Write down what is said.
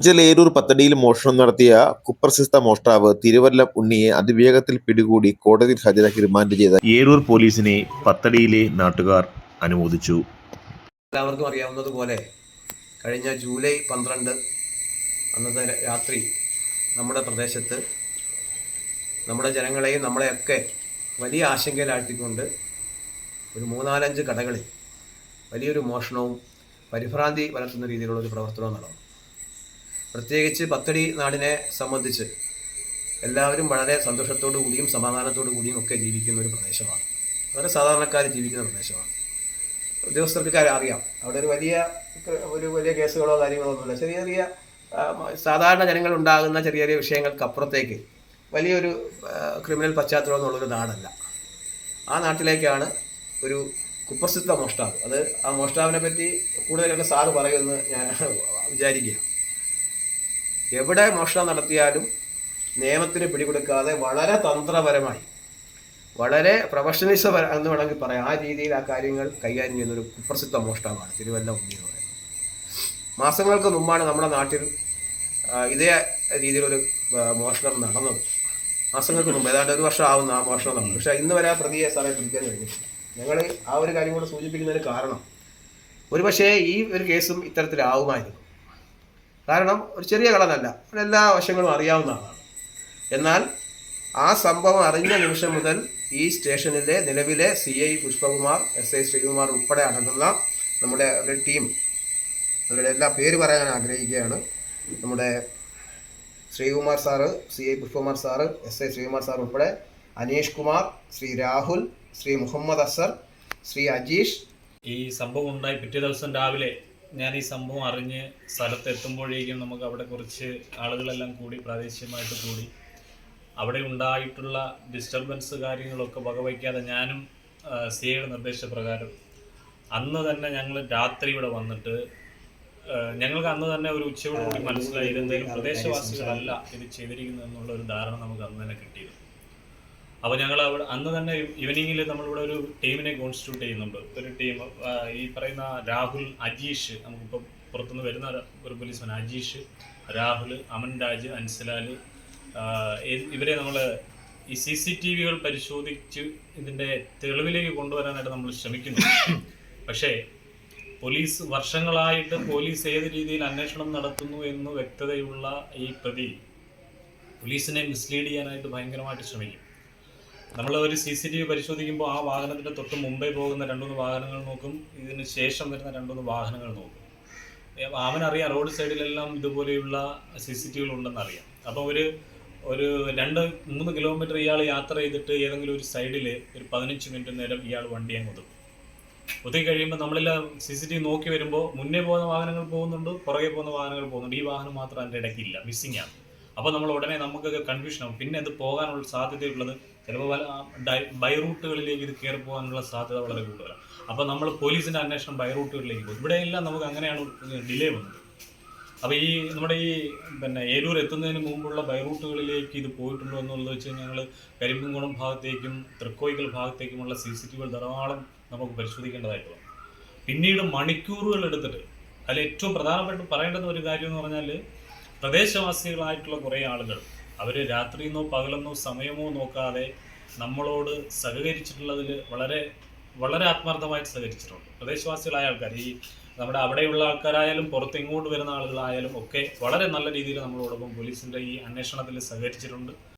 ഏരൂർ പത്തടിയിൽ മോഷണം നടത്തിയ കുപ്രസിദ്ധ മോഷ്ടാവ് തിരുവല്ല ഉണ്ണിയെ അതിവേഗത്തിൽ പിടികൂടി കോടതിയിൽ ഹാജരാക്കി റിമാൻഡ് ചെയ്ത ഏരൂർ പോലീസിനെ പത്തടിയിലെ നാട്ടുകാർ അനുമോദിച്ചു. എല്ലാവർക്കും അറിയാവുന്നതുപോലെ കഴിഞ്ഞ ജൂലൈ പന്ത്രണ്ട് അന്നത്തെ രാത്രി നമ്മുടെ പ്രദേശത്ത് നമ്മുടെ ജനങ്ങളെയും നമ്മളെയൊക്കെ വലിയ ആശങ്കയിലാഴ്ത്തിക്കൊണ്ട് ഒരു മൂന്നാലഞ്ച് കടകളിൽ വലിയൊരു മോഷണവും പരിഭ്രാന്തി പരത്തുന്ന രീതിയിലുള്ള ഒരു പ്രവർത്തനവും നടന്നു. പ്രത്യേകിച്ച് പത്തടി നാടിനെ സംബന്ധിച്ച് എല്ലാവരും വളരെ സന്തോഷത്തോടു കൂടിയും സമാധാനത്തോടു കൂടിയും ഒക്കെ ജീവിക്കുന്ന ഒരു പ്രദേശമാണ്. വളരെ സാധാരണക്കാർ ജീവിക്കുന്ന പ്രദേശമാണ്. ഉദ്യോഗസ്ഥർക്ക് കാര്യം അറിയാം. അവിടെ ഒരു വലിയ ഒരു വലിയ കേസുകളോ കാര്യങ്ങളോ ഒന്നുമില്ല. ചെറിയ ചെറിയ സാധാരണ ജനങ്ങൾ ഉണ്ടാകുന്ന ചെറിയ ചെറിയ വിഷയങ്ങൾക്ക് അപ്പുറത്തേക്ക് വലിയൊരു ക്രിമിനൽ പശ്ചാത്തലം എന്നുള്ളൊരു നാടല്ല. ആ നാട്ടിലേക്കാണ് ഒരു കുപ്രസിദ്ധ മോഷ്ടാവ്. അത് ആ മോഷ്ടാവിനെ പറ്റി കൂടുതലൊക്കെ സാറ് പറയുമെന്ന് ഞാൻ വിചാരിക്കുക എവിടെ മോഷണം നടത്തിയാലും നിയമത്തിന് പിടികൊടുക്കാതെ വളരെ തന്ത്രപരമായി വളരെ പ്രൊഫഷണലിസം എന്ന് വേണമെങ്കിൽ പറയാം. ആ രീതിയിൽ ആ കാര്യങ്ങൾ കൈകാര്യം ചെയ്യുന്ന ഒരു കുപ്രസിദ്ധ മോഷ്ടമാണ് തിരുവല്ല ഉണ്ണി എന്ന് പറയുന്നത്. മാസങ്ങൾക്ക് മുമ്പാണ് നമ്മുടെ നാട്ടിൽ ഇതേ രീതിയിലൊരു മോഷണം നടന്നത്. മാസങ്ങൾക്ക് മുമ്പ് ഏതാണ്ട് ഒരു വർഷം ആവുന്ന ആ മോഷണം നടന്നു പക്ഷേ ഇന്ന് വരെ ആ പ്രതിയെ സാറേ പിടിക്കാൻ കഴിഞ്ഞിട്ടില്ല. ഞങ്ങൾ ആ ഒരു കാര്യം കൂടെ സൂചിപ്പിക്കുന്നതിന് കാരണം ഒരുപക്ഷേ ഈ ഒരു കേസും ഇത്തരത്തിലാവുമായിരുന്നു. കാരണം ഒരു ചെറിയ കളനല്ല എല്ലാ വശങ്ങളും അറിയാവുന്ന ആളാണ്. എന്നാൽ ആ സംഭവം അറിഞ്ഞ നിമിഷം മുതൽ ഈ സ്റ്റേഷനിലെ നിലവിലെ C I Pushpakumar S I Sreekumar ഉൾപ്പെടെ അടങ്ങുന്ന നമ്മുടെ ഒരു ടീം അവരുടെ എല്ലാ പേര് പറയാൻ ആഗ്രഹിക്കുകയാണ്. നമ്മുടെ Sreekumar sir C I Pushpakumar sir S I Sreekumar sir ഉൾപ്പെടെ അനീഷ് കുമാർ ശ്രീ രാഹുൽ ശ്രീ മുഹമ്മദ് അസർ ശ്രീ അജീഷ്. ഈ സംഭവം ഉണ്ടായി പിറ്റേ ദിവസം രാവിലെ ഞാൻ ഈ സംഭവം അറിഞ്ഞ് സ്ഥലത്ത് എത്തുമ്പോഴേക്കും നമുക്ക് അവിടെ കുറച്ച് ആളുകളെല്ലാം കൂടി പ്രാദേശികമായിട്ട് കൂടി. അവിടെ ഉണ്ടായിട്ടുള്ള ഡിസ്റ്റർബൻസ് കാര്യങ്ങളൊക്കെ വകവയ്ക്കാതെ ഞാനും സിഐയുടെ നിർദ്ദേശപ്രകാരം അന്ന് തന്നെ ഞങ്ങൾ രാത്രി ഇവിടെ വന്നിട്ട് ഞങ്ങൾക്ക് അന്ന് തന്നെ ഒരു ഉച്ചയോട് കൂടി മനസ്സിലായി. എന്തെങ്കിലും പ്രദേശവാസികളല്ല ഇത് ചെയ്തിരിക്കുന്നു എന്നുള്ള ഒരു ധാരണ നമുക്ക് അന്ന് തന്നെ കിട്ടിയിരുന്നു. അപ്പോൾ ഞങ്ങൾ അവിടെ അന്ന് തന്നെ ഈവനിങ്ങിൽ നമ്മളിവിടെ ഒരു ടീമിനെ കോൺസ്റ്റിറ്റ്യൂട്ട് ചെയ്യുന്നുണ്ട്. ഒരു ടീം ഈ പറയുന്ന രാഹുൽ അജീഷ് നമുക്കിപ്പോൾ പുറത്തുനിന്ന് വരുന്ന ഒരു- പോലീസ്മാൻ അജീഷ് രാഹുൽ അമൻ രാജ് അൻസലാൽ ഇവരെ നമ്മൾ ഈ സി സി ടി വികൾ പരിശോധിച്ച് ഇതിന്റെ തെളിവിലേക്ക് കൊണ്ടുവരാനായിട്ട് നമ്മൾ ശ്രമിക്കുന്നു. പക്ഷേ പോലീസ് വർഷങ്ങളായിട്ട് പോലീസ് ഏത് രീതിയിൽ അന്വേഷണം നടത്തുന്നു എന്ന് വ്യക്തതയുള്ള ഈ പ്രതി പോലീസിനെ മിസ്ലീഡ് ചെയ്യാനായിട്ട് ഭയങ്കരമായിട്ട് ശ്രമിക്കും. നമ്മൾ ഒരു സി സി ടി വി പരിശോധിക്കുമ്പോൾ ആ വാഹനത്തിന്റെ തൊട്ട് മുമ്പേ പോകുന്ന രണ്ടുമൂന്ന് വാഹനങ്ങൾ നോക്കും. ഇതിന് ശേഷം വരുന്ന രണ്ടുമൂന്ന് വാഹനങ്ങൾ നോക്കും. അവനറിയാം റോഡ് സൈഡിലെല്ലാം ഇതുപോലെയുള്ള സി സി ടി വികൾ ഉണ്ടെന്ന് അറിയാം അപ്പോൾ ഒരു ഒരു രണ്ട് മൂന്ന് കിലോമീറ്റർ ഇയാൾ യാത്ര ചെയ്തിട്ട് ഏതെങ്കിലും ഒരു സൈഡിൽ ഒരു പതിനഞ്ച് മിനിറ്റ് നേരം ഇയാൾ വണ്ടി അങ്ങ് ഒതുക്കും. ഒതുക്കി കഴിയുമ്പോൾ നമ്മളെല്ലാം സി സി ടി വി നോക്കി വരുമ്പോൾ മുന്നേ പോകുന്ന വാഹനങ്ങൾ പോകുന്നുണ്ട് പുറകെ പോകുന്ന വാഹനങ്ങൾ പോകുന്നുണ്ട്. ഈ വാഹനം മാത്രം അതിന്റെ ഇടയ്ക്കില്ല. മിസ്സിംഗ് ആണ്. അപ്പോൾ നമ്മൾ ഉടനെ നമുക്കൊക്കെ കൺഫ്യൂഷൻ ആവും. പിന്നെ ഇത് പോകാനുള്ള സാധ്യതയുള്ളത് ചിലപ്പോൾ ബൈ റൂട്ടുകളിലേക്ക് ഇത് കയറി പോകാനുള്ള സാധ്യത വളരെ കൂടുതലാണ്. അപ്പോൾ നമ്മൾ പോലീസിന്റെ അന്വേഷണം ബൈ റൂട്ടുകളിലേക്ക് പോകും. ഇവിടെയെല്ലാം നമുക്ക് അങ്ങനെയാണ് ഡിലേ വന്നത്. അപ്പോൾ ഈ നമ്മുടെ ഈ പിന്നെ ഏരൂർ എത്തുന്നതിന് മുമ്പുള്ള ബൈ റൂട്ടുകളിലേക്ക് ഇത് പോയിട്ടുണ്ടോ എന്നുള്ളത് വെച്ച് ഞങ്ങൾ കരിമ്പുംകുളം ഭാഗത്തേക്കും തൃക്കോയിക്കൽ ഭാഗത്തേക്കുമുള്ള സി സി ടി ധാരാളം നമുക്ക് പരിശോധിക്കേണ്ടതായിട്ട് വന്നു. പിന്നീട് മണിക്കൂറുകൾ എടുത്തിട്ട് അതിൽ ഏറ്റവും പ്രധാനപ്പെട്ട് പറയേണ്ടുന്ന ഒരു കാര്യം എന്ന് പറഞ്ഞാൽ പ്രദേശവാസികളായിട്ടുള്ള കുറേ ആളുകൾ അവർ രാത്രിയെന്നോ പകലെന്നോ സമയമോ നോക്കാതെ നമ്മളോട് സഹകരിച്ചിട്ടുള്ളതിൽ വളരെ വളരെ ആത്മാർത്ഥമായിട്ട് സഹകരിച്ചിട്ടുണ്ട്. പ്രദേശവാസികളായ ആൾക്കാർ ഈ നമ്മുടെ അവിടെയുള്ള ആൾക്കാരായാലും പുറത്ത് ഇങ്ങോട്ട് വരുന്ന ആളുകളായാലും ഒക്കെ വളരെ നല്ല രീതിയിൽ നമ്മളോടൊപ്പം പോലീസിന്റെ ഈ അന്വേഷണത്തിൽ സഹകരിച്ചിട്ടുണ്ട്.